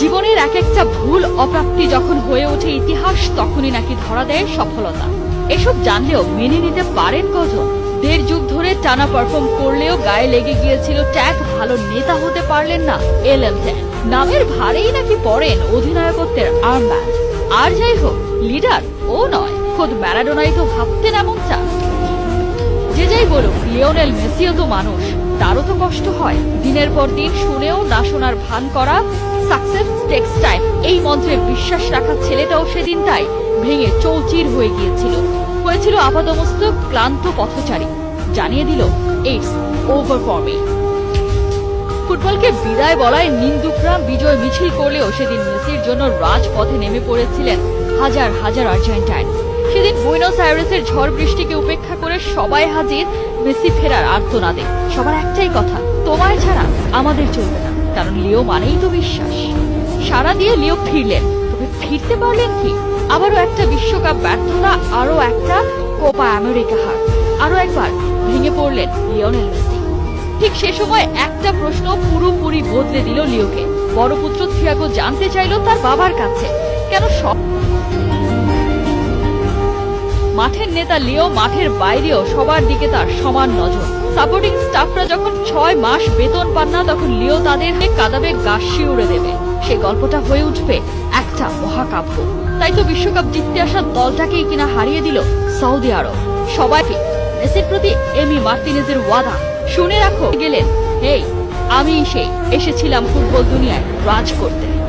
জীবনের এক একটা ভুল, অপ্রাপ্তি যখন হয়ে ওঠে ইতিহাস, তখনই নাকি ধরা দেয় সফলতা। এসব জানলেও মেনে নিতে পারেন কজন? দেড় যুগ ধরে টানা পারফর্ম করলেও গায়ে লেগে গিয়েছিল ট্যাগ, ভালো নেতা হতে পারলেন না এল এম নামের ভারেই নাকি পড়েন অধিনায়কত্বের আর্মব্যান্ড আর যাই হোক, লিডার ও নয়, খোদ ম্যারাডোনাই তো ভাবতেন এমনটা। যে যাই বলুক, লিওনেল মেসিও তো মানুষ। তারও তো কষ্ট হয়। দিনের পর দিন শুনেও না শোনার ভান করা সাকসেস টেক্স টাইম এই মন্ত্রে বিশ্বাস রাখা ছেলেটাও সেদিন তাই ভেঙে চৌচির হয়ে গিয়েছিল। হয়েছিল আপাদমস্তক, ক্লান্ত পথচারী। জানিয়ে দিল ইটস ওভার ফুটবলকে বিদায় বলায় নিন্দুকরা বিজয় মিছিল করলেও সেদিন মেসির জন্য রাজপথে নেমে পড়েছিলেন হাজার হাজার আর্জেন্টাইন। সেদিন বুইনোস আয়ারেসের ঝড় বৃষ্টিকে উপেক্ষা করে সবাই হাজির মেসি ফেরার আর্তনাদে। সবার একটাই কথা, তোমায় ছাড়া আমাদের চলবে না। কারণ লিও মানেই তো বিশ্বাস। সারা দিয়ে লিও ফিরলেন। তবে ফিরতে পারলেন কি? আবারও একটা বিশ্বকাপ ব্যর্থতা আরও একটা কোপা আমেরিকা হার। আরও একবার ভেঙে পড়লেন লিওনেল মেসি। ঠিক সে সময় একটা প্রশ্ন পুরোপুরি বদলে দিল লিওকে। বড় পুত্র থিয়াগো জানতে চাইল তার বাবার কাছে। কেন সব নেতা লিও মাঠের বাইরেও সবার দিকে তার সমান নজর। সাপোর্টিং স্টাফরা যখন ছয় মাস বেতন পান না, তখন লিও তাদের কাদাবে গাছি উড়ে দেবে। সেই গল্পটা হয়ে উঠবে একটা মহাকাব্য। তাই তো বিশ্বকাপ জিততে আসা দলটাকেই কিনা হারিয়ে দিল সৌদি আরব। সবাইকে মেসির প্রতি এমি মার্টিনেজের ওয়াদা? শুনে রাখো, গেলেন, হেই আমি সেই, এসেছিলাম ফুটবল দুনিয়ায় রাজ করতে।